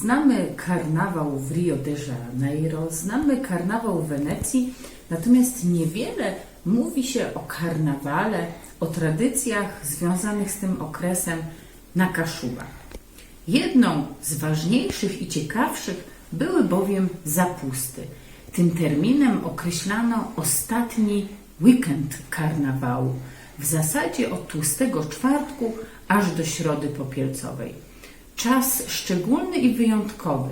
Znamy karnawał w Rio de Janeiro, znamy karnawał w Wenecji, natomiast niewiele mówi się o karnawale, o tradycjach związanych z tym okresem na Kaszubach. Jedną z ważniejszych i ciekawszych były bowiem zapusty. Tym terminem określano ostatni weekend karnawału, w zasadzie od tłustego czwartku aż do środy popielcowej. Czas szczególny i wyjątkowy.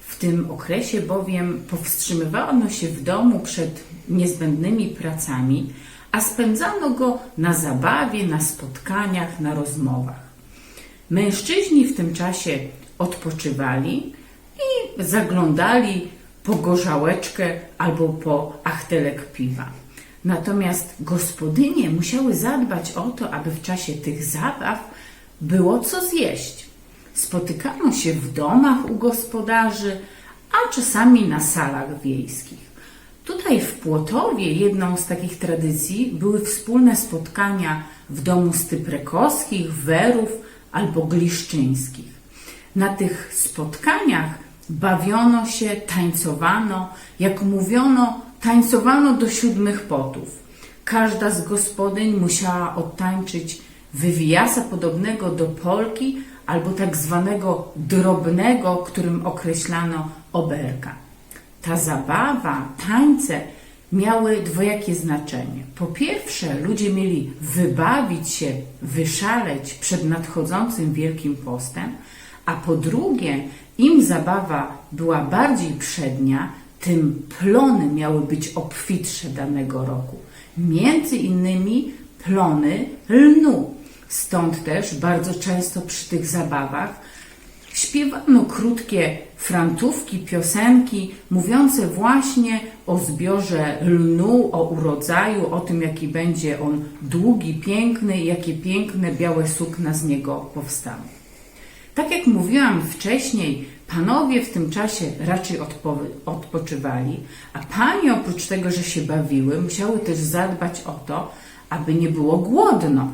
W tym okresie bowiem powstrzymywano się w domu przed niezbędnymi pracami, a spędzano go na zabawie, na spotkaniach, na rozmowach. Mężczyźni w tym czasie odpoczywali i zaglądali po gorzałeczkę albo po achtelek piwa. Natomiast gospodynie musiały zadbać o to, aby w czasie tych zabaw było co zjeść. Spotykano się w domach u gospodarzy, a czasami na salach wiejskich. Tutaj w Płotowie jedną z takich tradycji były wspólne spotkania w domu Styprekowskich, Werów albo Gliszczyńskich. Na tych spotkaniach bawiono się, tańcowano, jak mówiono, tańcowano do siódmych potów. Każda z gospodyń musiała odtańczyć wywijasa podobnego do polki albo tak zwanego drobnego, którym określano oberka. Ta zabawa, tańce miały dwojakie znaczenie. Po pierwsze, ludzie mieli wybawić się, wyszaleć przed nadchodzącym Wielkim Postem, a po drugie, im zabawa była bardziej przednia, tym plony miały być obfitsze danego roku. Między innymi plony lnu. Stąd też bardzo często przy tych zabawach śpiewano krótkie frantówki, piosenki mówiące właśnie o zbiorze lnu, o urodzaju, o tym, jaki będzie on długi, piękny i jakie piękne białe sukna z niego powstaną. Tak jak mówiłam wcześniej, panowie w tym czasie raczej odpo odpoczywali, a panie oprócz tego, że się bawiły, musiały też zadbać o to, aby nie było głodno.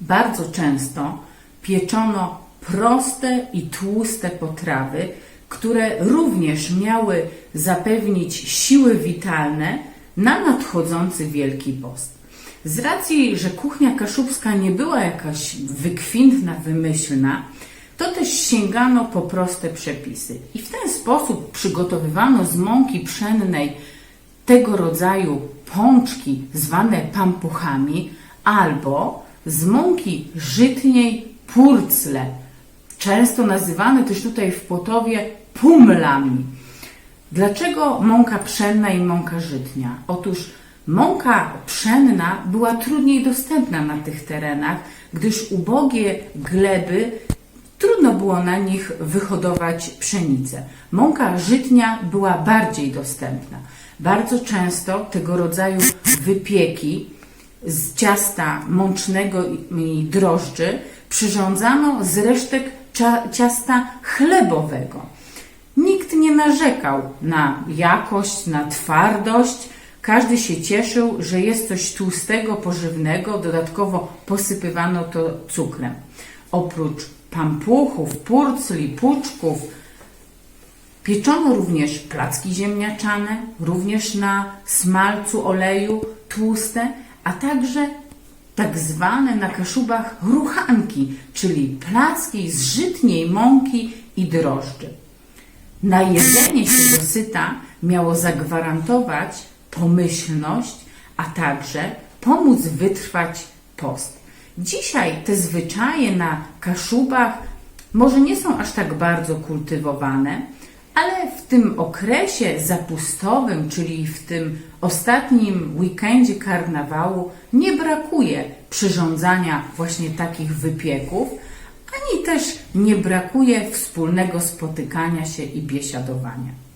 Bardzo często pieczono proste i tłuste potrawy, które również miały zapewnić siły witalne na nadchodzący Wielki Post. Z racji, że kuchnia kaszubska nie była jakaś wykwintna, wymyślna, to też sięgano po proste przepisy. I w ten sposób przygotowywano z mąki pszennej tego rodzaju pączki zwane pampuchami albo z mąki żytniej purcle, często nazywane też tutaj w Płotowie pumlami. Dlaczego mąka pszenna i mąka żytnia? Otóż mąka pszenna była trudniej dostępna na tych terenach, gdyż ubogie gleby trudno było na nich wyhodować pszenicę. Mąka żytnia była bardziej dostępna. Bardzo często tego rodzaju wypieki z ciasta mącznego i drożdży przyrządzano z resztek ciasta chlebowego. Nikt nie narzekał na jakość, na twardość. Każdy się cieszył, że jest coś tłustego, pożywnego. Dodatkowo posypywano to cukrem. Oprócz pampuchów, purcli, puczków, pieczono również placki ziemniaczane, również na smalcu oleju tłuste, a także tak zwane na Kaszubach ruchanki, czyli placki z żytniej mąki i drożdży. Najedzenie się dosyta miało zagwarantować pomyślność, a także pomóc wytrwać post. Dzisiaj te zwyczaje na Kaszubach może nie są aż tak bardzo kultywowane, ale w tym okresie zapustowym, czyli w tym ostatnim weekendzie karnawału, nie brakuje przyrządzania właśnie takich wypieków, ani też nie brakuje wspólnego spotykania się i biesiadowania.